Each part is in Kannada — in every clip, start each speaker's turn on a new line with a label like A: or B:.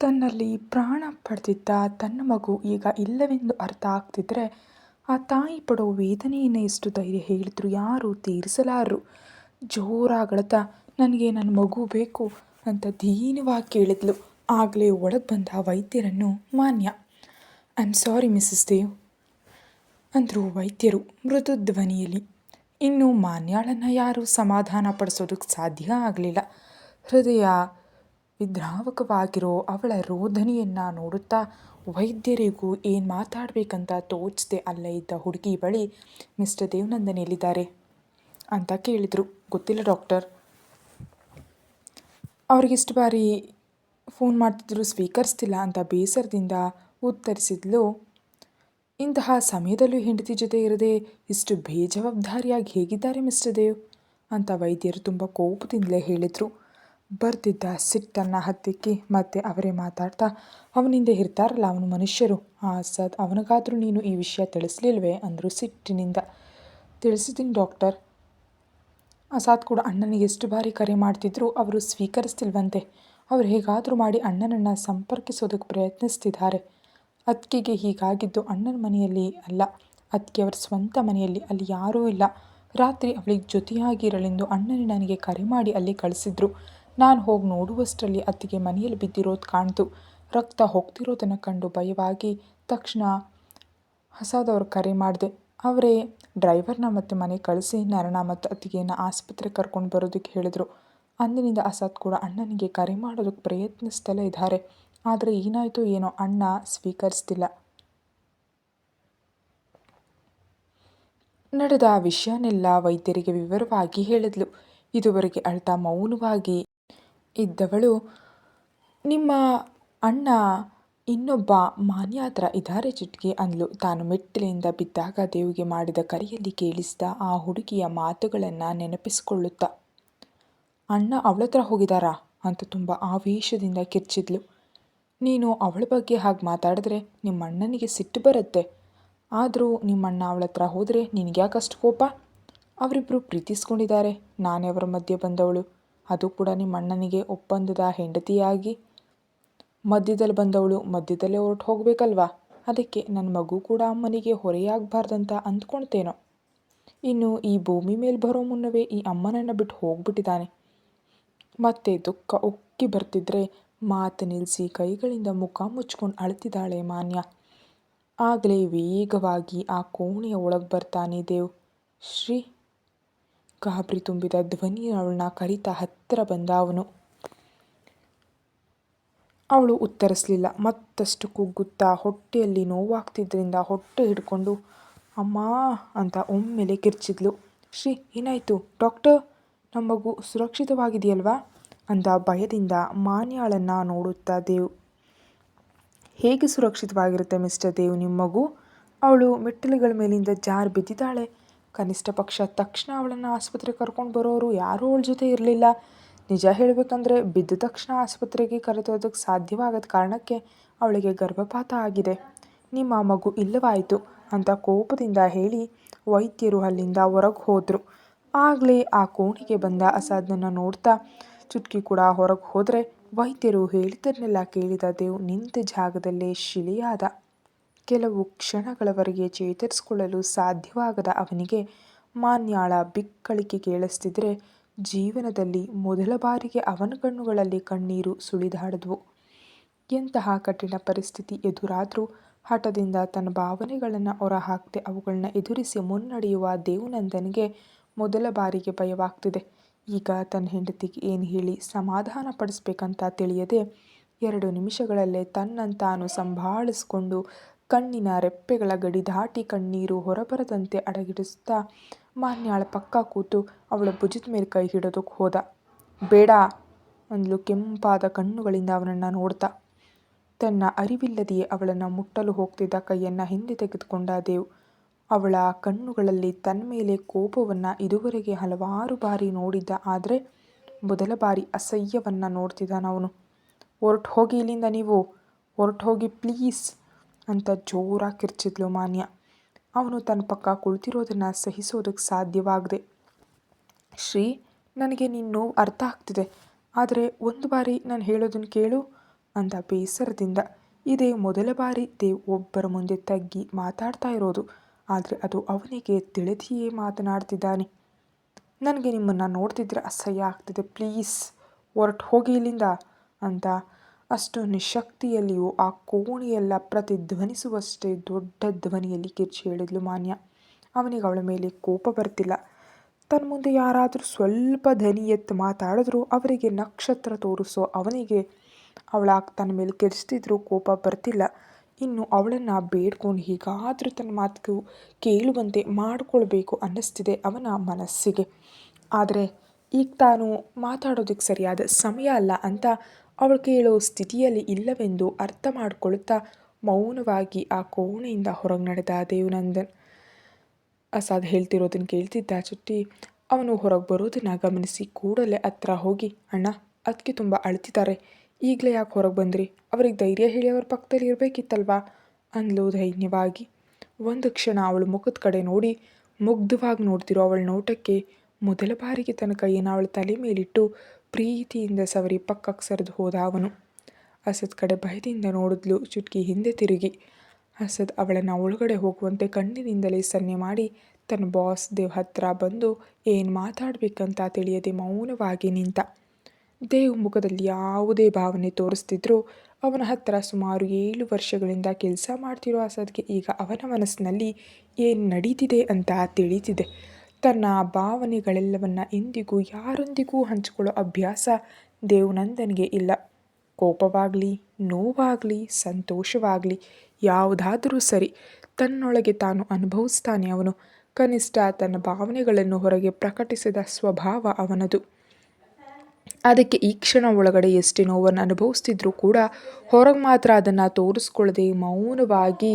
A: ತನ್ನಲ್ಲಿ ಪ್ರಾಣ ಪಡೆದಿದ್ದ ತನ್ನ ಮಗು ಈಗ ಇಲ್ಲವೆಂದು ಅರ್ಥ ಆಗ್ತಿದ್ರೆ, ಆ ತಾಯಿ ಪಡೋ ವೇದನೆಯನ್ನು ಎಷ್ಟು ಧೈರ್ಯ ಹೇಳಿದ್ರು ಯಾರು ತೀರಿಸಲಾರರು. ಜೋರಾಗಳತ, ನನಗೆ ನನ್ನ ಮಗು ಬೇಕು ಅಂತ ದೀನವಾಗಿ ಕೇಳಿದ್ಲು. ಆಗಲೇ ಒಳಗೆ ಬಂದ ವೈದ್ಯರನ್ನು ಮಾನ್ಯ. I am sorry Mrs Dev ಅಂದರು ವೈದ್ಯರು ಮೃದು ಧ್ವನಿಯಲ್ಲಿ. ಇನ್ನು ಮಾನ್ಯಾಳನ್ನು ಯಾರೂ ಸಮಾಧಾನ ಪಡಿಸೋದಕ್ಕೆ ಸಾಧ್ಯ ಆಗಲಿಲ್ಲ. ಹೃದಯ ವಿದ್ರಾವಕವಾಗಿರೋ ಅವಳ ರೋದನೆಯನ್ನು ನೋಡುತ್ತಾ ವೈದ್ಯರಿಗೂ ಏನು ಮಾತಾಡಬೇಕಂತ ತೋಚದೆ ಅಲ್ಲೇ ಇದ್ದ ಹುಡುಗಿ ಬಳಿ ಮಿಸ್ಟರ್ ದೇವನಂದನ್ ಎಲ್ಲಿದ್ದಾರೆ? ಅಂತ ಕೇಳಿದರು. ಗೊತ್ತಿಲ್ಲ ಡಾಕ್ಟರ್. ಅವ್ರಿಗಿಷ್ಟು ಬಾರಿ ಫೋನ್ ಮಾಡ್ತಿದ್ರು ಸ್ವೀಕರಿಸ್ತಿಲ್ಲ ಅಂತ ಬೇಸರದಿಂದ ಉತ್ತರಿಸಿದ್ಲು. ಇಂತಹ ಸಮಯದಲ್ಲೂ ಹೆಂಡತಿ ಜೊತೆ ಇರದೆ ಇಷ್ಟು ಬೇಜವಾಬ್ದಾರಿಯಾಗಿ ಹೇಗಿದ್ದಾರೆ ಮಿಸ್ಟರ್ ದೇವ್? ಅಂತ ವೈದ್ಯರು ತುಂಬ ಕೋಪದಿಂದಲೇ ಹೇಳಿದರು. ಬರ್ತಿದ್ದ ಸಿಟ್ಟನ್ನು ಹತ್ತಿಕ್ಕಿ ಮತ್ತೆ ಅವರೇ ಮಾತಾಡ್ತಾ ಅವನಿಂದ ಇರ್ತಾರಲ್ಲ ಅವನು ಮನುಷ್ಯರು. ಆ ಸದ್ ಅವನಿಗಾದರೂ ನೀನು ಈ ವಿಷಯ ತಿಳಿಸ್ಲಿಲ್ವೇ? ಅಂದರು ಸಿಟ್ಟಿನಿಂದ. ತಿಳಿಸಿದ್ದೀನಿ ಡಾಕ್ಟರ್. ಅಸಾದ್ ಕೂಡ ಅಣ್ಣನಿಗೆ ಎಷ್ಟು ಬಾರಿ ಕರೆ ಮಾಡ್ತಿದ್ರು ಅವರು ಸ್ವೀಕರಿಸ್ತಿಲ್ವಂತೆ. ಅವರು ಹೇಗಾದರೂ ಮಾಡಿ ಅಣ್ಣನನ್ನು ಸಂಪರ್ಕಿಸೋದಕ್ಕೆ ಪ್ರಯತ್ನಿಸ್ತಿದ್ದಾರೆ. ಅತ್ತಿಗೆಗೆ ಹೀಗಾಗಿದ್ದು ಅಣ್ಣನ ಮನೆಯಲ್ಲಿ ಅಲ್ಲ. ಅತ್ತಿಗೆ ಅವರ ಸ್ವಂತ ಮನೆಯಲ್ಲಿ ಅಲ್ಲಿ ಯಾರೂ ಇಲ್ಲ. ರಾತ್ರಿ ಅವಳಿಗೆ ಜೊತೆಯಾಗಿರಲೆಂದು ಅಣ್ಣನೇ ನನಗೆ ಕರೆ ಮಾಡಿ ಅಲ್ಲಿ ಕಳಿಸಿದ್ರು. ನಾನು ಹೋಗಿ ನೋಡುವಷ್ಟರಲ್ಲಿ ಅತ್ತಿಗೆ ಮನೆಯಲ್ಲಿ ಬಿದ್ದಿರೋದು ಕಾಣ್ತು. ರಕ್ತ ಹೋಗ್ತಿರೋದನ್ನು ಕಂಡು ಭಯವಾಗಿ ತಕ್ಷಣ ಹಸಾದವ್ರು ಕರೆ ಮಾಡಿದೆ. ಅವರೇ, ಡ್ರೈವರ್ನ ಮತ್ತು ಮನೆ ಕಳಿಸಿ, ನರಣ ಮತ್ತು ಅತ್ತಿಗೆಯನ್ನು ಆಸ್ಪತ್ರೆಗೆ ಕರ್ಕೊಂಡು ಬರೋದಕ್ಕೆ ಹೇಳಿದರು. ಅಂದಿನಿಂದ ಅಸಾದ್ ಕೂಡ ಅಣ್ಣನಿಗೆ ಕರೆ ಮಾಡೋದಕ್ಕೆ ಪ್ರಯತ್ನಿಸ್ತಲೇ ಇದ್ದಾರೆ ಆದರೆ ಏನಾಯಿತು ಏನೋ ಅಣ್ಣ ಸ್ವೀಕರಿಸ್ತಿಲ್ಲ. ನಡೆದ ವಿಷಯನೆಲ್ಲ ವೈದ್ಯರಿಗೆ ವಿವರವಾಗಿ ಹೇಳಿದ್ಲು. ಇದುವರೆಗೆ ಅಳ್ತಾ ಮೌನವಾಗಿ ಇದ್ದವಳು. ನಿಮ್ಮ ಅಣ್ಣ ಇನ್ನೊಬ್ಬ ಮಾನ್ಯ ಹತ್ರ ಇದ್ದಾರೆ ಚಿಟ್ಕಿ ಅಂದ್ಲು. ತಾನು ಮೆಟ್ಟಿಲಿಂದ ಬಿದ್ದಾಗ ದೇವಿಗೆ ಮಾಡಿದ ಕರೆಯಲ್ಲಿ ಕೇಳಿಸಿದ ಆ ಹುಡುಗಿಯ ಮಾತುಗಳನ್ನು ನೆನಪಿಸಿಕೊಳ್ಳುತ್ತಾ, ಅಣ್ಣ ಅವಳ ಹತ್ರ ಹೋಗಿದ್ದಾರಾ ಅಂತ ತುಂಬ ಆವೇಶದಿಂದ ಕಿರ್ಚಿದ್ಲು. ನೀನು ಅವಳ ಬಗ್ಗೆ ಹಾಗೆ ಮಾತಾಡಿದ್ರೆ ನಿಮ್ಮ ಅಣ್ಣನಿಗೆ ಸಿಟ್ಟು ಬರುತ್ತೆ. ಆದರೂ ನಿಮ್ಮಣ್ಣ ಅವಳ ಹತ್ರ ಹೋದರೆ ನಿನಗ್ಯಾಕಷ್ಟು ಕೋಪ? ಅವರಿಬ್ಬರು ಪ್ರೀತಿಸ್ಕೊಂಡಿದ್ದಾರೆ. ನಾನೇ ಅವರ ಮಧ್ಯೆ ಬಂದವಳು. ಅದು ಕೂಡ ನಿಮ್ಮ ಅಣ್ಣನಿಗೆ ಒಪ್ಪಂದದ ಹೆಂಡತಿಯಾಗಿ. ಮಧ್ಯದಲ್ಲಿ ಬಂದವಳು ಮಧ್ಯದಲ್ಲೇ ಹೊರಟು ಹೋಗಬೇಕಲ್ವಾ? ಅದಕ್ಕೆ ನನ್ನ ಮಗು ಕೂಡ ಅಮ್ಮನಿಗೆ ಹೊರೆಯಾಗಬಾರ್ದಂತ ಅಂದ್ಕೊಳ್ತೇನೋ. ಇನ್ನು ಈ ಭೂಮಿ ಮೇಲೆ ಬರೋ ಮುನ್ನವೇ ಈ ಅಮ್ಮನನ್ನು ಬಿಟ್ಟು ಹೋಗ್ಬಿಟ್ಟಿದ್ದಾನೆ. ಮತ್ತೆ ದುಃಖ ಉಕ್ಕಿ ಬರ್ತಿದ್ರೆ ಮಾತು ನಿಲ್ಲಿಸಿ ಕೈಗಳಿಂದ ಮುಖ ಮುಚ್ಕೊಂಡು ಅಳ್ತಿದ್ದಾಳೆ ಮಾನ್ಯ. ಆಗಲೇ ವೇಗವಾಗಿ ಆ ಕೋಣೆಯ ಒಳಗೆ ಬರ್ತಾನೆ ದೇವ್. ಶ್ರೀ ಗಾಬರಿ ತುಂಬಿದ ಧ್ವನಿ ಅವಳನ್ನ ಕರಿತಾ ಹತ್ತಿರ ಬಂದ ಅವನು. ಅವಳು ಉತ್ತರಿಸಲಿಲ್ಲ. ಮತ್ತಷ್ಟು ಕುಗ್ಗುತ್ತಾ ಹೊಟ್ಟೆಯಲ್ಲಿ ನೋವಾಗ್ತಿದ್ದರಿಂದ ಹೊಟ್ಟೆ ಹಿಡ್ಕೊಂಡು, ಅಮ್ಮ ಅಂತ ಒಮ್ಮೆಲೆ ಕಿರ್ಚಿದ್ಲು. ಶ್ರೀ, ಏನಾಯಿತು? ಡಾಕ್ಟರ್, ನಮ್ಮ ಮಗು ಸುರಕ್ಷಿತವಾಗಿದೆಯಲ್ವಾ? ಅಂದ ಭಯದಿಂದ ಮಾನ್ಯಾಳನ್ನು ನೋಡುತ್ತಾ ದೇವ್. ಹೇಗೆ ಸುರಕ್ಷಿತವಾಗಿರುತ್ತೆ ಮಿಸ್ಟರ್ ದೇವ್, ನಿಮ್ಮ ಮಗು? ಅವಳು ಮೆಟ್ಟಿಲುಗಳ ಮೇಲಿಂದ ಜಾರು ಬಿದ್ದಿದ್ದಾಳೆ. ಕನಿಷ್ಠ ಪಕ್ಷ ತಕ್ಷಣ ಅವಳನ್ನು ಆಸ್ಪತ್ರೆಗೆ ಕರ್ಕೊಂಡು ಬರೋರು ಯಾರೂ ಅವಳ ಜೊತೆ ಇರಲಿಲ್ಲ. ನಿಜ ಹೇಳಬೇಕಂದ್ರೆ ಬಿದ್ದ ತಕ್ಷಣ ಆಸ್ಪತ್ರೆಗೆ ಕರೆತೋದಕ್ಕೆ ಸಾಧ್ಯವಾಗದ ಕಾರಣಕ್ಕೆ ಅವಳಿಗೆ ಗರ್ಭಪಾತ ಆಗಿದೆ. ನಿಮ್ಮ ಮಗು ಇಲ್ಲವಾಯಿತು ಅಂತ ಕೋಪದಿಂದ ಹೇಳಿ ವೈದ್ಯರು ಅಲ್ಲಿಂದ ಹೊರಗೆ ಹೋದರು. ಆಗಲೇ ಆ ಕೋಣೆಗೆ ಬಂದ ಅಸಾದ್ನನ್ನು ನೋಡ್ತಾ ಚುಟ್ಕಿ ಕೂಡ ಹೊರಗೆ ಹೋದರೆ ವೈದ್ಯರು ಹೇಳಿದ್ದನ್ನೆಲ್ಲ ಕೇಳಿದ ದೇವ್ ನಿಂತ ಜಾಗದಲ್ಲೇ ಶಿಲೆಯಾದ. ಕೆಲವು ಕ್ಷಣಗಳವರೆಗೆ ಚೇತರಿಸಿಕೊಳ್ಳಲು ಸಾಧ್ಯವಾಗದ ಅವನಿಗೆ ಮಾನ್ಯಾಳ ಬಿಕ್ಕಳಿಕೆ ಕೇಳಿಸ್ತಿದ್ರೆ ಜೀವನದಲ್ಲಿ ಮೊದಲ ಬಾರಿಗೆ ಅವನ ಕಣ್ಣುಗಳಲ್ಲಿ ಕಣ್ಣೀರು ಸುಳಿದಾಡಿದ್ವು. ಎಂತಹ ಕಠಿಣ ಪರಿಸ್ಥಿತಿ ಎದುರಾದರೂ ಹಠದಿಂದ ತನ್ನ ಭಾವನೆಗಳನ್ನು ಹೊರಹಾಕದೆ ಅವುಗಳನ್ನ ಎದುರಿಸಿ ಮುನ್ನಡೆಯುವ ದೇವನಂದನಿಗೆ ಮೊದಲ ಬಾರಿಗೆ ಭಯವಾಗ್ತಿದೆ. ಈಗ ತನ್ನ ಹೆಂಡತಿಗೆ ಏನು ಹೇಳಿ ಸಮಾಧಾನ ಪಡಿಸ್ಬೇಕಂತ ತಿಳಿಯದೆ ಎರಡು ನಿಮಿಷಗಳಲ್ಲೇ ತನ್ನಂತಾನು ತಾನು ಸಂಭಾಳಿಸ್ಕೊಂಡು ಕಣ್ಣಿನ ರೆಪ್ಪೆಗಳ ಗಡಿ ದಾಟಿ ಕಣ್ಣೀರು ಹೊರಬರದಂತೆ ಅಡಗಿಡಿಸುತ್ತಾ ಮಾನ್ಯಾಳ ಪಕ್ಕ ಕೂತು ಅವಳ ಭುಜದ ಮೇಲೆ ಕೈ ಹಿಡೋದಕ್ಕೆ ಹೋದ. ಬೇಡ ಅಂದ್ಲು ಕೆಂಪಾದ ಕಣ್ಣುಗಳಿಂದ ಅವನನ್ನು ನೋಡ್ತಾ. ತನ್ನ ಅರಿವಿಲ್ಲದೆಯೇ ಅವಳನ್ನು ಮುಟ್ಟಲು ಹೋಗ್ತಿದ್ದ ಕೈಯನ್ನು ಹಿಂದೆ ತೆಗೆದುಕೊಂಡ ದೇವ್. ಅವಳ ಕಣ್ಣುಗಳಲ್ಲಿ ತನ್ನ ಮೇಲೆ ಕೋಪವನ್ನು ಇದುವರೆಗೆ ಹಲವಾರು ಬಾರಿ ನೋಡಿದ್ದ. ಆದರೆ ಮೊದಲ ಬಾರಿ ಅಸಹ್ಯವನ್ನು ನೋಡ್ತಿದ್ದಾನವನು ಹೊರಟು ಹೋಗಿ ಇಲ್ಲಿಂದ ನೀವು. ಹೊರಟು ಹೋಗಿ ಪ್ಲೀಸ್. ಅಂತ ಜೋರಾಗಿ ಕಿರ್ಚಿದ್ಲು ಮಾನ್ಯ. ಅವನು ತನ್ನ ಪಕ್ಕ ಕುಳಿತಿರೋದನ್ನು ಸಹಿಸೋದಕ್ಕೆ ಸಾಧ್ಯವಾಗದೆ. ಶ್ರೀ, ನನಗೆ ನಿನ್ನ ನೋವು ಅರ್ಥ ಆಗ್ತಿದೆ. ಆದರೆ ಒಂದು ಬಾರಿ ನಾನು ಹೇಳೋದನ್ನು ಕೇಳು ಅಂದ ಬೇಸರದಿಂದ. ಇದೇ ಮೊದಲ ಬಾರಿ ದೇವ್ ಒಬ್ಬರ ಮುಂದೆ ತಗ್ಗಿ ಮಾತಾಡ್ತಾ ಇರೋದು. ಆದರೆ ಅದು ಅವನಿಗೆ ತಿಳಿದಿಯೇ ಮಾತನಾಡ್ತಿದ್ದಾನೆ. ನನಗೆ ನಿಮ್ಮನ್ನು ನೋಡ್ತಿದ್ರೆ ಅಸಹ್ಯ ಆಗ್ತಿದೆ, ಪ್ಲೀಸ್. ಹೊರಟು ಹೋಗಿ ಇಲ್ಲಿಂದ ಅಂತ ಅಷ್ಟು ನಿಶಕ್ತಿಯಲ್ಲಿಯೂ ಆ ಕೋಣೆಯೆಲ್ಲ ಪ್ರತಿಧ್ವನಿಸುವಷ್ಟೇ ದೊಡ್ಡ ಧ್ವನಿಯಲ್ಲಿ ಕಿರ್ಚಿ ಹೇಳಿದ್ಲು ಮಾನ್ಯ. ಅವನಿಗೆ ಅವಳ ಮೇಲೆ ಕೋಪ ಬರ್ತಿಲ್ಲ. ತನ್ನ ಮುಂದೆ ಯಾರಾದರೂ ಸ್ವಲ್ಪ ಧ್ವನಿ ಎತ್ತು ಮಾತಾಡಿದ್ರು ಅವರಿಗೆ ನಕ್ಷತ್ರ ತೋರಿಸೋ ಅವನಿಗೆ ಅವಳ ತನ್ನ ಮೇಲೆ ಕೆಡಿಸ್ತಿದ್ರು ಕೋಪ ಬರ್ತಿಲ್ಲ. ಇನ್ನು ಅವಳನ್ನು ಬೇಡ್ಕೊಂಡು ಹೀಗಾದರೂ ತನ್ನ ಮಾತು ಕೇಳುವಂತೆ ಮಾಡಿಕೊಳ್ಬೇಕು ಅನ್ನಿಸ್ತಿದೆ ಅವನ ಮನಸ್ಸಿಗೆ. ಆದರೆ ಈಗ ತಾನು ಮಾತಾಡೋದಕ್ಕೆ ಸರಿಯಾದ ಸಮಯ ಅಲ್ಲ ಅಂತ ಅವಳು ಕೇಳೋ ಸ್ಥಿತಿಯಲ್ಲಿ ಇಲ್ಲವೆಂದು ಅರ್ಥ ಮಾಡಿಕೊಳ್ಳುತ್ತಾ ಮೌನವಾಗಿ ಆ ಕೋಣೆಯಿಂದ ಹೊರಗೆ ನಡೆದ ದೇವನಂದನ್. ಅಸಾದ್ ಹೇಳ್ತಿರೋದನ್ನು ಕೇಳ್ತಿದ್ದ ಚುಟ್ಟಿ. ಅವನು ಹೊರಗೆ ಬರೋದನ್ನು ಗಮನಿಸಿ ಕೂಡಲೇ ಹತ್ರ ಹೋಗಿ, ಅಣ್ಣ ಅದಕ್ಕೆ ತುಂಬ ಅಳ್ತಿದ್ದಾರೆ ಈಗಲೇ ಯಾಕೆ ಹೊರಗೆ ಬಂದ್ರಿ? ಅವ್ರಿಗೆ ಧೈರ್ಯ ಹೇಳಿ ಅವ್ರ ಪಕ್ಕದಲ್ಲಿ ಇರಬೇಕಿತ್ತಲ್ವಾ? ಅಂದ್ಲು ಧೈನ್ಯವಾಗಿ. ಒಂದು ಕ್ಷಣ ಅವಳು ಮುಖದ ಕಡೆ ನೋಡಿ, ಮುಗ್ಧವಾಗಿ ನೋಡ್ತಿರೋ ಅವಳ ನೋಟಕ್ಕೆ ಮೊದಲ ಬಾರಿಗೆ ತನ್ನ ಕೈಯನ್ನು ಅವಳ ತಲೆ ಮೇಲಿಟ್ಟು ಪ್ರೀತಿಯಿಂದ ಸವರಿ ಪಕ್ಕಕ್ಕೆ ಸರಿದು ಹೋದ ಅವನು ಅಸದ್ ಕಡೆ ಭಯದಿಂದ ನೋಡಿದ್ಲು, ಚುಟ್ಕಿ ಹಿಂದೆ ತಿರುಗಿ. ಅಸದ್ ಅವಳನ್ನು ಒಳಗಡೆ ಹೋಗುವಂತೆ ಕಣ್ಣಿನಿಂದಲೇ ಸನ್ನೆ ಮಾಡಿ, ತನ್ನ ಬಾಸ್ ದೇವ್ ಹತ್ರ ಬಂದು ಏನು ಮಾತಾಡಬೇಕಂತ ತಿಳಿಯದೆ ಮೌನವಾಗಿ ನಿಂತ. ದೇವ್ ಮುಖದಲ್ಲಿ ಯಾವುದೇ ಭಾವನೆ ತೋರಿಸ್ತಿದ್ರು, ಅವನ ಹತ್ರ ಸುಮಾರು ಏಳು ವರ್ಷಗಳಿಂದ ಕೆಲಸ ಮಾಡ್ತಿರೋ ಅಸದ್ಗೆ ಈಗ ಅವನ ಮನಸ್ಸಿನಲ್ಲಿ ಏನು ನಡೀತಿದೆ ಅಂತ ತಿಳಿತಿದೆ. ತನ್ನ ಭಾವನೆಗಳೆಲ್ಲವನ್ನು ಎಂದಿಗೂ ಯಾರೊಂದಿಗೂ ಹಂಚಿಕೊಳ್ಳೋ ಅಭ್ಯಾಸ ದೇವನಂದನಿಗೆ ಇಲ್ಲ. ಕೋಪವಾಗಲಿ, ನೋವಾಗಲಿ, ಸಂತೋಷವಾಗಲಿ, ಯಾವುದಾದರೂ ಸರಿ ತನ್ನೊಳಗೆ ತಾನು ಅನುಭವಿಸ್ತಾನೆ ಅವನು. ಕನಿಷ್ಠ ತನ್ನ ಭಾವನೆಗಳನ್ನು ಹೊರಗೆ ಪ್ರಕಟಿಸಿದ ಸ್ವಭಾವ ಅವನದು. ಅದಕ್ಕೆ ಈ ಕ್ಷಣ ಒಳಗಡೆ ಎಷ್ಟೇ ನೋವನ್ನು ಅನುಭವಿಸ್ತಿದ್ರು ಕೂಡ ಹೊರಗೆ ಮಾತ್ರ ಅದನ್ನು ತೋರಿಸ್ಕೊಳ್ಳದೆ ಮೌನವಾಗಿ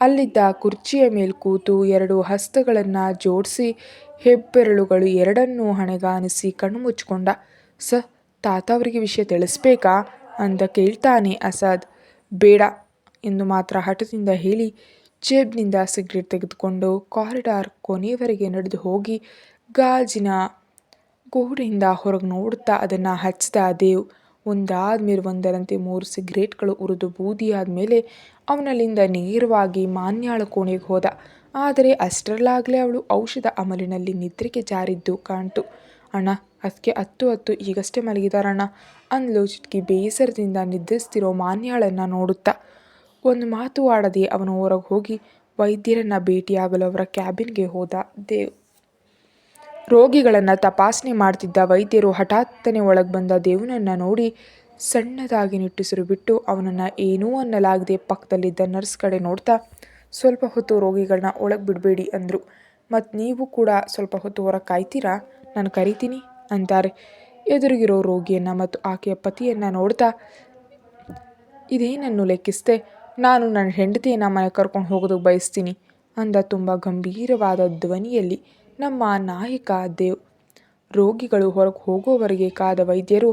A: ಅಲ್ಲಿದ್ದ ಕುರ್ಚಿಯ ಮೇಲೆ ಕೂತು ಎರಡು ಹಸ್ತಗಳನ್ನು ಜೋಡಿಸಿ ಹೆಬ್ಬೆರಳುಗಳು ಎರಡನ್ನೂ ಹಣೆಗಾನಿಸಿ ಕಣ್ಣು ಮುಚ್ಚಿಕೊಂಡ ಸ ತಾತ ಅವರಿಗೆ ವಿಷಯ ತಿಳಿಸ್ಬೇಕಾ? ಅಂತ ಕೇಳ್ತಾನೆ ಅಸಾದ್. ಬೇಡ ಎಂದು ಮಾತ್ರ ಹಠದಿಂದ ಹೇಳಿ ಜೇಬ್ನಿಂದ ಸಿಗರೇಟ್ ತೆಗೆದುಕೊಂಡು ಕಾರಿಡಾರ್ ಕೊನೆಯವರೆಗೆ ನಡೆದು ಹೋಗಿ ಗಾಜಿನ ಗೋಡೆಯಿಂದ ಹೊರಗೆ ನೋಡುತ್ತಾ ಅದನ್ನು ಹಚ್ಚಿದ ದೇವ್. ಒಂದಾದ ಮೇಲೆ ಒಂದರಂತೆ ಮೂರು ಸಿಗರೇಟ್ಗಳು ಉರಿದು ಬೂದಿಯಾದ ಮೇಲೆ ಅವನಲ್ಲಿಂದ ನೇರವಾಗಿ ಮಾನ್ಯಾಳ ಕೋಣೆಗೆ ಹೋದ. ಆದರೆ ಅಷ್ಟರಲ್ಲಾಗಲೇ ಅವಳು ಔಷಧ ಅಮಲಿನಲ್ಲಿ ನಿದ್ರೆಗೆ ಜಾರಿದ್ದು ಕಾಣ್ತು. ಅಣ್ಣ ಅದಕ್ಕೆ ಹತ್ತು ಹತ್ತು, ಈಗಷ್ಟೇ ಮಲಗಿದಾರಣ್ಣ ಅಂದ್ಲು ಚಿಟ್ಕಿ ಬೇಸರದಿಂದ ನಿದ್ರಿಸ್ತಿರೋ ಮಾನ್ಯಾಳನ್ನು ನೋಡುತ್ತಾ. ಒಂದು ಮಾತು ಆಡದೆ ಅವನು ಹೊರಗೆ ಹೋಗಿ ವೈದ್ಯರನ್ನು ಭೇಟಿಯಾಗಲು ಅವರ ಕ್ಯಾಬಿನ್ಗೆ ಹೋದ ದೇವ್. ರೋಗಿಗಳನ್ನು ತಪಾಸಣೆ ಮಾಡ್ತಿದ್ದ ವೈದ್ಯರು ಹಠಾತ್ತನೆ ಒಳಗೆ ಬಂದ ದೇವನನ್ನು ನೋಡಿ ಸಣ್ಣದಾಗಿ ನಿಟ್ಟುಸಿರು ಬಿಟ್ಟು ಅವನನ್ನು ಏನೂ ಅನ್ನಲಾಗದೆ ಪಕ್ಕದಲ್ಲಿದ್ದ ನರ್ಸ್ ಕಡೆ ನೋಡ್ತಾ, ಸ್ವಲ್ಪ ಹೊತ್ತು ರೋಗಿಗಳನ್ನ ಒಳಗೆ ಬಿಡಬೇಡಿ ಅಂದರು. ಮತ್ತು ನೀವು ಕೂಡ ಸ್ವಲ್ಪ ಹೊತ್ತು ಹೊರ ಕಾಯ್ತೀರಾ? ನಾನು ಕರಿತೀನಿ ಅಂತಾರೆ. ಎದುರಿಗಿರೋ ರೋಗಿಯನ್ನು ಮತ್ತು ಆಕೆಯ ಪತಿಯನ್ನು ನೋಡ್ತಾ, ಇದೇನನ್ನು ಲೆಕ್ಕಿಸ್ದೆ? ನಾನು ನನ್ನ ಹೆಂಡತಿಯನ್ನು ಮನೆ ಕರ್ಕೊಂಡು ಹೋಗೋದು ಬಯಸ್ತೀನಿ ಅಂದ ತುಂಬ ಗಂಭೀರವಾದ ಧ್ವನಿಯಲ್ಲಿ, ನಮ್ಮ ನಾಯಕ ದೇವ್. ರೋಗಿಗಳು ಹೊರಗೆ ಹೋಗೋವರೆಗೆ ಕಾದ ವೈದ್ಯರು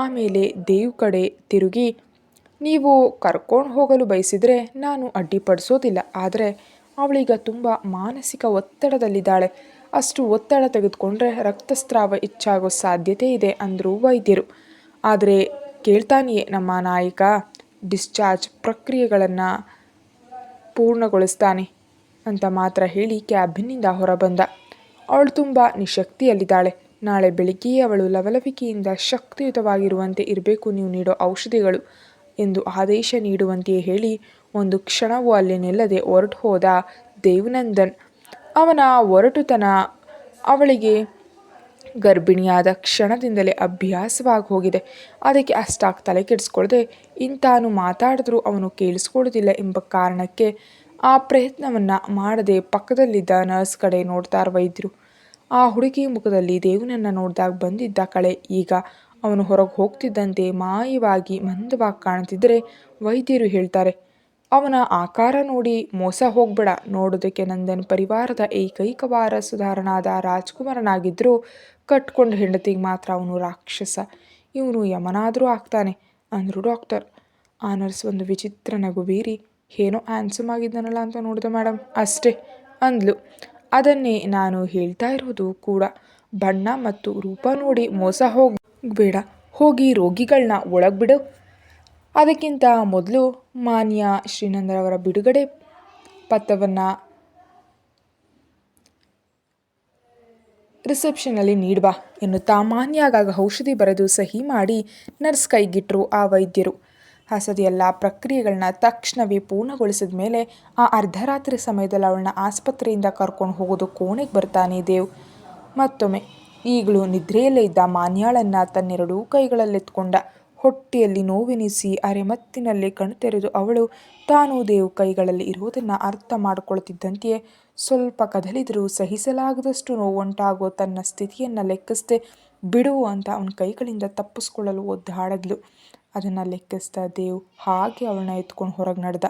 A: ಆಮೇಲೆ ದೇವ್ ಕಡೆ ತಿರುಗಿ, ನೀವು ಕರ್ಕೊಂಡು ಹೋಗಲು ಬಯಸಿದರೆ ನಾನು ಅಡ್ಡಿಪಡಿಸೋದಿಲ್ಲ, ಆದರೆ ಅವಳೀಗ ತುಂಬ ಮಾನಸಿಕ ಒತ್ತಡದಲ್ಲಿದ್ದಾಳೆ. ಅಷ್ಟು ಒತ್ತಡ ತೆಗೆದುಕೊಂಡ್ರೆ ರಕ್ತಸ್ರಾವ ಹೆಚ್ಚಾಗೋ ಸಾಧ್ಯತೆ ಇದೆ, ಅಂದರು ವೈದ್ಯರು. ಆದರೆ ಕೇಳ್ತಾನೆಯೇ ನಮ್ಮ ನಾಯಕ, ಡಿಸ್ಚಾರ್ಜ್ ಪ್ರಕ್ರಿಯೆಗಳನ್ನು ಪೂರ್ಣಗೊಳಿಸ್ತಾನೆ, ಅಂತ ಮಾತ್ರ ಹೇಳಿ ಕ್ಯಾಬಿನಿಂದ ಹೊರಬಂದ. ಅವಳು ತುಂಬ ನಿಶಕ್ತಿಯಲ್ಲಿದ್ದಾಳೆ. ನಾಳೆ ಬೆಳಿಗ್ಗೆಯೇ ಅವಳು ಲವಲವಿಕೆಯಿಂದ ಶಕ್ತಿಯುತವಾಗಿರುವಂತೆ ಇರಬೇಕು, ನೀವು ನೀಡೋ ಔಷಧಿಗಳು ಎಂದು ಆದೇಶ ನೀಡುವಂತೆಯೇ ಹೇಳಿ, ಒಂದು ಕ್ಷಣವೂ ಅಲ್ಲಿ ನಿಲ್ಲದೆ ಹೊರಟು ಹೋದ ದೇವನಂದನ್. ಅವನ ಒರಟುತನ ಅವಳಿಗೆ ಗರ್ಭಿಣಿಯಾದ ಕ್ಷಣದಿಂದಲೇ ಅಭ್ಯಾಸವಾಗಿ ಹೋಗಿದೆ. ಅದಕ್ಕೆ ಅಷ್ಟಾಗಿ ತಲೆ ಕೆಡಿಸ್ಕೊಳ್ಳದೆ ಇಂತಾನು ಮಾತಾಡಿದ್ರೂ ಅವನು ಕೇಳಿಸ್ಕೊಳ್ಳೋದಿಲ್ಲ ಎಂಬ ಕಾರಣಕ್ಕೆ ಆ ಪ್ರಯತ್ನವನ್ನು ಮಾಡದೆ ಪಕ್ಕದಲ್ಲಿದ್ದ ನರ್ಸ್ ಕಡೆ ನೋಡ್ತಾರೆ ವೈದ್ಯರು ಆ ಹುಡುಗಿ ಮುಖದಲ್ಲಿ ದೇವನನ್ನು ನೋಡಿದಾಗ ಬಂದಿದ್ದ ಕಳೆ. ಈಗ ಅವನು ಹೊರಗೆ ಹೋಗ್ತಿದ್ದಂತೆ ಮಾಯವಾಗಿ ಮಂದವಾಗಿ ಕಾಣ್ತಿದ್ದರೆ ವೈದ್ಯರು ಹೇಳ್ತಾರೆ, ಅವನ ಆಕಾರ ನೋಡಿ ಮೋಸ ಹೋಗ್ಬೇಡ. ನೋಡೋದಕ್ಕೆ ನಂದನ್ ಪರಿವಾರದ ಏಕೈಕ ಸುಧಾರಣಾದ ರಾಜ್ಕುಮಾರನಾಗಿದ್ದರೂ ಕಟ್ಕೊಂಡ ಹೆಂಡತಿಗೆ ಮಾತ್ರ ಅವನು ರಾಕ್ಷಸ. ಇವನು ಯಮನಾದರೂ ಆಗ್ತಾನೆ ಅಂದರು ಡಾಕ್ಟರ್. ಆ ನರ್ಸ್ ಒಂದು ವಿಚಿತ್ರ ನಗು ಬೀರಿ, ಏನೋ ಆ್ಯನ್ಸಮ್ ಆಗಿದ್ದಾನಲ್ಲ ಅಂತ ನೋಡಿದೆ ಮೇಡಮ್ ಅಷ್ಟೇ, ಅಂದ್ಲು. ಅದನ್ನೇ ನಾನು ಹೇಳ್ತಾ ಇರೋದು ಕೂಡ. ಬಣ್ಣ ಮತ್ತು ರೂಪ ನೋಡಿ ಮೋಸ ಹೋಗಬೇಡ. ಹೋಗಿ ರೋಗಿಗಳನ್ನ ಒಳಗೆ ಬಿಡು ಅದಕ್ಕಿಂತ ಮೊದಲು ಮಾನ್ಯ ಶ್ರೀನಂದರವರ ಬಿಡುಗಡೆ ಪತ್ರವನ್ನು ರಿಸೆಪ್ಷನಲ್ಲಿ ನೀಡ್ಬಾ ಎನ್ನುತ್ತಾ ಮಾನ್ಯಾಗಾಗ ಔಷಧಿ ಬರೆದು ಸಹಿ ಮಾಡಿ ನರ್ಸ್ ಕೈಗಿಟ್ಟರು ಆ ವೈದ್ಯರು. ಹಸದಿ ಎಲ್ಲ ಪ್ರಕ್ರಿಯೆಗಳನ್ನ ತಕ್ಷಣವೇ ಪೂರ್ಣಗೊಳಿಸಿದ ಮೇಲೆ ಆ ಅರ್ಧರಾತ್ರಿ ಸಮಯದಲ್ಲಿ ಅವಳನ್ನ ಆಸ್ಪತ್ರೆಯಿಂದ ಕರ್ಕೊಂಡು ಹೋಗೋದು ಕೋಣೆಗೆ ಬರ್ತಾನೆ ದೇವ್. ಮತ್ತೊಮ್ಮೆ ಈಗಲೂ ನಿದ್ರೆಯಲ್ಲೇ ಇದ್ದ ಮಾನ್ಯಾಳನ್ನು ತನ್ನೆರಡೂ ಕೈಗಳಲ್ಲೆತ್ಕೊಂಡ ಹೊಟ್ಟೆಯಲ್ಲಿ ನೋವೆನಿಸಿ ಅರೆಮತ್ತಿನಲ್ಲಿ ಕಣ್ತೆರೆದು ಅವಳು ತಾನು ದೇವ್ ಕೈಗಳಲ್ಲಿ ಇರುವುದನ್ನು ಅರ್ಥ ಮಾಡಿಕೊಳ್ತಿದ್ದಂತೆಯೇ ಸ್ವಲ್ಪ ಕದಲಿದರೂ ಸಹಿಸಲಾಗದಷ್ಟು ನೋವುಂಟಾಗೋ ತನ್ನ ಸ್ಥಿತಿಯನ್ನು ಲೆಕ್ಕಿಸದೆ ಬಿಡುವು ಅಂತ ಅವನ ಕೈಗಳಿಂದ ತಪ್ಪಿಸ್ಕೊಳ್ಳಲು ಒದ್ದಾಡಿದ್ಲು. ಅದನ್ನು ಲೆಕ್ಕಿಸ್ತಾ ದೇವ್ ಹಾಗೆ ಅವಳನ್ನ ಎತ್ಕೊಂಡು ಹೊರಗೆ ನಡೆದ.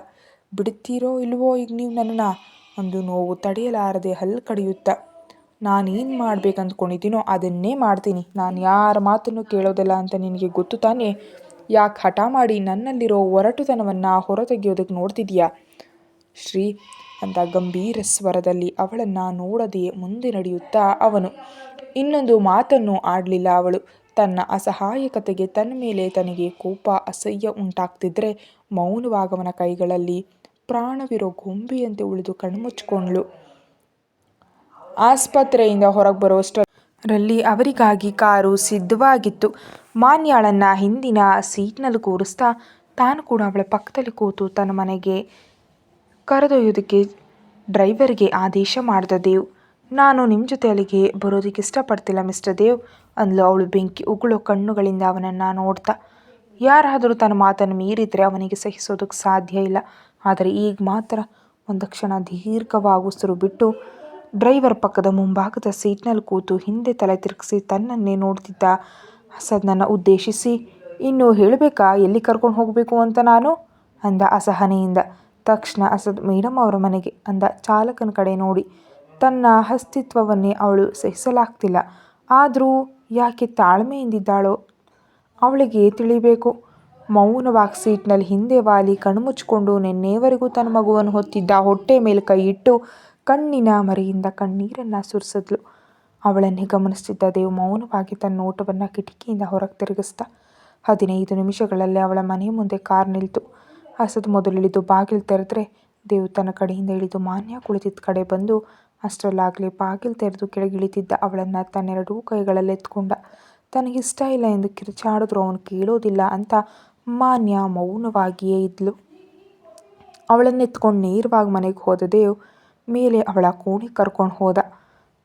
A: ಬಿಡ್ತೀರೋ ಇಲ್ವೋ ಈಗ ನೀವು ನನ್ನ ಒಂದು ನೋವು ತಡೆಯಲಾರದೆ ಹಲ್ಲು ಕಡಿಯುತ್ತ. ನಾನೇನು ಮಾಡ್ಬೇಕು ಅಂದ್ಕೊಂಡಿದ್ದೀನೋ ಅದನ್ನೇ ಮಾಡ್ತೀನಿ. ನಾನು ಯಾರ ಮಾತನ್ನು ಕೇಳೋದಿಲ್ಲ ಅಂತ ನಿನಗೆ ಗೊತ್ತು ತಾನೇ? ಯಾಕೆ ಹಠ ಮಾಡಿ ನನ್ನಲ್ಲಿರೋ ಒರಟುತನವನ್ನು ಹೊರತೆಗೆಯೋದಕ್ಕೆ ನೋಡ್ತಿದೀಯಾ? ಶ್ರೀ, ಅಂತ ಗಂಭೀರ ಸ್ವರದಲ್ಲಿ ಅವಳನ್ನು ನೋಡದೆ ಮುಂದೆ ನಡೆಯುತ್ತಾ ಅವನು. ಇನ್ನೊಂದು ಮಾತನ್ನು ಆಡಲಿಲ್ಲ ಅವಳು. ತನ್ನ ಅಸಹಾಯಕತೆಗೆ, ತನ್ನ ಮೇಲೆ ತನಗೆ ಕೋಪ, ಅಸಹ್ಯ ಉಂಟಾಗ್ತಿದ್ರೆ ಮೌನವಾಗವನ ಕೈಗಳಲ್ಲಿ ಪ್ರಾಣವಿರೋ ಗೊಂಬೆಯಂತೆ ಉಳಿದು ಕಣ್ಮುಚ್ಕೊಂಡ್ಳು ಆಸ್ಪತ್ರೆಯಿಂದ ಹೊರಗೆ ಬರುವಷ್ಟರಲ್ಲಿ ಅವರಿಗಾಗಿ ಕಾರು ಸಿದ್ಧವಾಗಿತ್ತು. ಮಾನ್ಯಾಳನ್ನು ಹಿಂದಿನ ಸೀಟ್ನಲ್ಲಿ ಕೂರಿಸ್ತಾ ತಾನು ಕೂಡ ಅವಳ ಪಕ್ಕದಲ್ಲಿ ಕೂತು ತನ್ನ ಮನೆಗೆ ಕರೆದೊಯ್ಯೋದಕ್ಕೆ ಡ್ರೈವರ್ಗೆ ಆದೇಶ ಮಾಡಿದ ದೇವ್. ನಾನು ನಿಮ್ಮ ಜೊತೆ ಅಲ್ಲಿಗೆ ಬರೋದಕ್ಕೆ ಇಷ್ಟಪಡ್ತಿಲ್ಲ, ಮಿಸ್ಟರ್ ದೇವ್. ಅಂದ್ಲು ಅವಳು ಬೆಂಕಿ ಉಗುಳೋ ಕಣ್ಣುಗಳಿಂದ ಅವನನ್ನು ನೋಡ್ತಾ. ಯಾರಾದರೂ ತನ್ನ ಮಾತನ್ನು ಮೀರಿದರೆ ಅವನಿಗೆ ಸಹಿಸೋದಕ್ಕೆ ಸಾಧ್ಯ ಇಲ್ಲ. ಆದರೆ ಈಗ ಮಾತ್ರ ಒಂದು ಕ್ಷಣ ದೀರ್ಘವಾಗಿ ಉಸಿರು ಬಿಟ್ಟು ಡ್ರೈವರ್ ಪಕ್ಕದ ಮುಂಭಾಗದ ಸೀಟ್ನಲ್ಲಿ ಕೂತು ಹಿಂದೆ ತಲೆ ತಿರುಗಿಸಿ ತನ್ನನ್ನೇ ನೋಡ್ತಿದ್ದ ಅಸದ್ನನ್ನು ಉದ್ದೇಶಿಸಿ, ಇನ್ನು ಹೇಳಬೇಕಾ? ಎಲ್ಲಿ ಕರ್ಕೊಂಡು ಹೋಗಬೇಕು ಅಂತ ನಾನು? ಅಂದ ಅಸಹನೆಯಿಂದ. ತಕ್ಷಣ ಅಸದ್ ಮೇಡಮ್ ಅವರ ಮನೆಗೆ, ಅಂದ ಚಾಲಕನ ಕಡೆ ನೋಡಿ. ತನ್ನ ಅಸ್ತಿತ್ವವನ್ನೇ ಅವಳು ಸಹಿಸಲಾಗ್ತಿಲ್ಲ. ಆದರೂ ಯಾಕೆ ತಾಳ್ಮೆಯಿಂದಿದ್ದಾಳೋ? ಅವಳಿಗೆ ತಿಳಿಬೇಕು. ಮೌನವಾಗಿ ಸೀಟ್ನಲ್ಲಿ ಹಿಂದೆ ವಾಲಿ ಕಣ್ಮುಚ್ಚಿಕೊಂಡು ನಿನ್ನೆವರೆಗೂ ತನ್ನ ಮಗುವನ್ನು ಹೊತ್ತಿದ್ದ ಹೊಟ್ಟೆ ಮೇಲೆ ಕೈ ಇಟ್ಟು ಕಣ್ಣಿನ ಮರೆಯಿಂದ ಕಣ್ಣೀರನ್ನು ಸುರಿಸಿದ್ಲು. ಅವಳನ್ನೇ ಗಮನಿಸ್ತಿದ್ದ ದೇವ್ ಮೌನವಾಗಿ ತನ್ನ ನೋಟವನ್ನು ಕಿಟಕಿಯಿಂದ ಹೊರಗೆ ತಿರುಗಿಸ್ದ. ಹದಿನೈದು ನಿಮಿಷಗಳಲ್ಲಿ ಅವಳ ಮನೆ ಮುಂದೆ ಕಾರ್ ನಿಲ್ತು. ಮೊದಲು ಇಳಿದು ಬಾಗಿಲು ತೆರೆದ್ರೆ ದೇವ್ ತನ್ನ ಕಡೆಯಿಂದ ಇಳಿದು ಮಾನ್ಯ ಕುಳಿತಿದ್ದ ಕಡೆ ಬಂದು ಅಷ್ಟರಲ್ಲಾಗಲೇ ಬಾಗಿಲು ತೆರೆದು ಕೆಳಗಿಳಿತಿದ್ದ ಅವಳನ್ನು ತನ್ನೆರಡೂ ಕೈಗಳಲ್ಲಿ ಎತ್ಕೊಂಡ. ತನಗಿಷ್ಟ ಇಲ್ಲ ಎಂದು ಕಿರುಚಾಡಿದ್ರು ಅವನು ಕೇಳೋದಿಲ್ಲ ಅಂತ ಮಾನ್ಯ ಮೌನವಾಗಿಯೇ ಇದ್ಲು. ಅವಳನ್ನೆತ್ಕೊಂಡು ನೇರವಾಗಿ ಮನೆಗೆ ಹೋದ ದೇವ್ ಮೇಲೆ ಅವಳ ಕೋಣೆ ಕರ್ಕೊಂಡು ಹೋದ.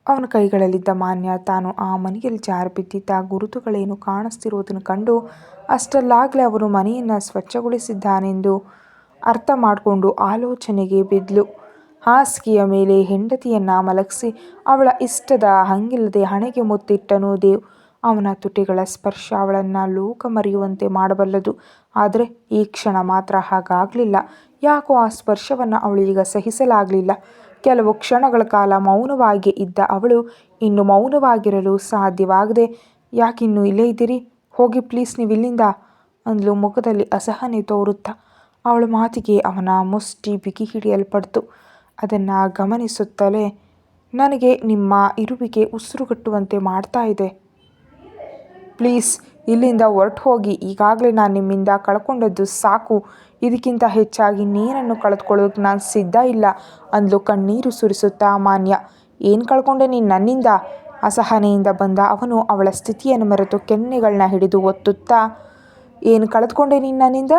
A: ಅವನ ಕೈಗಳಲ್ಲಿದ್ದ ಮಾನ್ಯ ತಾನು ಆ ಮನೆಯಲ್ಲಿ ಜಾರು ಬಿದ್ದಿದ್ದ ಗುರುತುಗಳೇನು ಕಾಣಿಸ್ತಿರೋದನ್ನು ಕಂಡು ಅಷ್ಟರಲ್ಲಾಗಲೇ ಅವನು ಮನೆಯನ್ನು ಸ್ವಚ್ಛಗೊಳಿಸಿದ್ದಾನೆಂದು ಅರ್ಥ ಮಾಡಿಕೊಂಡು ಆಲೋಚನೆಗೆ ಬಿದ್ಲು. ಹಾಸಿಗೆಯ ಮೇಲೆ ಹೆಂಡತಿಯನ್ನ ಮಲಗಿಸಿ ಅವಳ ಇಷ್ಟದ ಹಂಗಿಲ್ಲದೆ ಹಣೆಗೆ ಮುತ್ತಿಟ್ಟನು ದೇವ್. ಅವನ ತುಟಿಗಳ ಸ್ಪರ್ಶ ಅವಳನ್ನು ಲೋಕ ಮರೆಯುವಂತೆ ಮಾಡಬಲ್ಲದು. ಆದರೆ ಈ ಕ್ಷಣ ಮಾತ್ರ ಹಾಗಾಗಲಿಲ್ಲ. ಯಾಕೋ ಆ ಸ್ಪರ್ಶವನ್ನು ಅವಳೀಗ ಸಹಿಸಲಾಗಲಿಲ್ಲ. ಕೆಲವು ಕ್ಷಣಗಳ ಕಾಲ ಮೌನವಾಗಿ ಇದ್ದ ಅವಳು ಇನ್ನು ಮೌನವಾಗಿರಲು ಸಾಧ್ಯವಾಗದೆ, ಯಾಕಿನ್ನೂ ಇಲ್ಲೇ ಇದ್ದೀರಿ? ಹೋಗಿ ಪ್ಲೀಸ್ ನೀವು ಇಲ್ಲಿಂದ ಅಂದ್ಲು ಮುಖದಲ್ಲಿ ಅಸಹನೆ ತೋರುತ್ತಾ. ಅವಳ ಮಾತಿಗೆ ಅವನ ಮುಷ್ಟಿ ಬಿಗಿ ಹಿಡಿಯಲ್ಪಡ್ತು ಅದನ್ನು ಗಮನಿಸುತ್ತಲೇ ನನಗೆ ನಿಮ್ಮ ಇರುವಿಕೆ ಉಸಿರುಗಟ್ಟುವಂತೆ ಮಾಡ್ತಾ ಇದೆ. ಪ್ಲೀಸ್, ಇಲ್ಲಿಂದ ಹೊರಟು ಹೋಗಿ ಈಗಾಗಲೇ ನಾನು ನಿಮ್ಮಿಂದ ಕಳ್ಕೊಂಡದ್ದು ಸಾಕು. ಇದಕ್ಕಿಂತ ಹೆಚ್ಚಾಗಿ ನೀರನ್ನು ಕಳೆದುಕೊಳ್ಳೋಕೆ ನಾನು ಸಿದ್ಧ ಇಲ್ಲ ಅಂದ್ಲು ಕಣ್ಣೀರು ಸುರಿಸುತ್ತಾ ಮಾನ್ಯ. ಏನು ಕಳ್ಕೊಂಡೆ ನೀನು ನನ್ನಿಂದ? ಅಸಹನೆಯಿಂದ ಬಂದ ಅವನು ಅವಳ ಸ್ಥಿತಿಯನ್ನು ಮರೆತು ಕೆನ್ನೆಗಳನ್ನ ಹಿಡಿದು ಒತ್ತುತ್ತಾ, ಏನು ಕಳೆದುಕೊಂಡೆ ನೀನು ನನ್ನಿಂದ?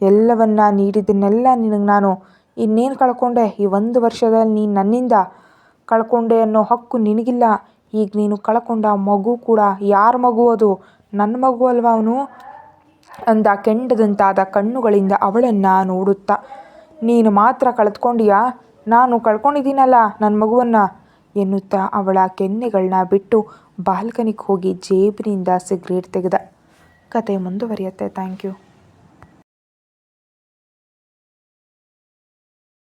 A: ಎಲ್ಲವನ್ನ ನೀಡಿದ್ದನ್ನೆಲ್ಲ ನಿನಗೆ ನಾನು ಇನ್ನೇನು ಕಳ್ಕೊಂಡೆ? ಈ ಒಂದು ವರ್ಷದಲ್ಲಿ ನೀನು ನನ್ನಿಂದ ಕಳ್ಕೊಂಡೆ ಅನ್ನೋ ಹಕ್ಕು ನಿನಗಿಲ್ಲ. ಈಗ ನೀನು ಕಳ್ಕೊಂಡ ಮಗು ಕೂಡ. ಯಾರ ಮಗು ಅದು? ನನ್ನ ಮಗು ಅಲ್ವಾ ಅವನು? ಅಂದ ಕೆಂಡದಂತಾದ ಕಣ್ಣುಗಳಿಂದ ಅವಳನ್ನು ನೋಡುತ್ತಾ. ನೀನು ಮಾತ್ರ ಕಳೆದುಕೊಂಡಿಯಾ? ನಾನು ಕಳ್ಕೊಂಡಿದ್ದೀನಲ್ಲ ನನ್ನ ಮಗುವನ್ನು? ಎನ್ನುತ್ತಾ ಅವಳ ಕೆನ್ನೆಗಳನ್ನ ಬಿಟ್ಟು ಬಾಲ್ಕನಿಗೆ ಹೋಗಿ ಜೇಬಿನಿಂದ ಸಿಗ್ರೇಟ್ ತೆಗೆದ. ಕತೆ ಮುಂದುವರಿಯುತ್ತೆ. Thank you.